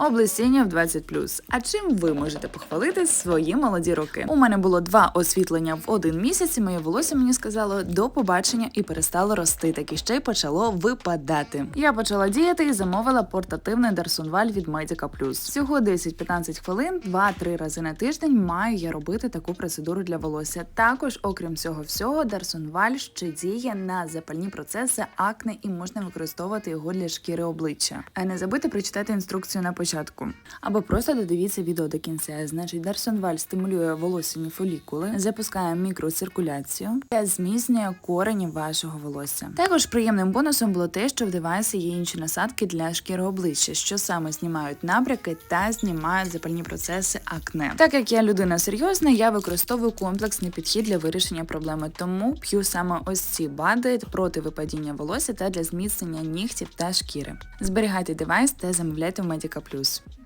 Облесіння в 20+. А чим ви можете похвалити свої молоді роки? У мене було два освітлення в один місяць, і моє волосся мені сказало до побачення і перестало рости, так і ще й почало випадати. Я почала діяти і замовила портативний Дарсунваль від Medica Plus. Всього 10-15 хвилин, 2-3 рази на тиждень маю я робити таку процедуру для волосся. Також, окрім цього всього, Дарсунваль ще діє на запальні процеси акне і можна використовувати його для шкіри обличчя. А не забудьте прочитати інструкцію на початку. Або просто додивіться відео до кінця. Значить, Дарсонваль стимулює волосяні фолікули, запускає мікроциркуляцію та зміцнює корені вашого волосся. Також приємним бонусом було те, що в девайсі є інші насадки для шкіри обличчя, що саме знімають набряки та знімають запальні процеси акне. Так як я людина серйозна, я використовую комплексний підхід для вирішення проблеми, тому п'ю саме ось ці бади проти випадіння волосся та для зміцнення нігтів та шкіри. Зберігайте девайс та замовляйте в Medica Plus. Negros.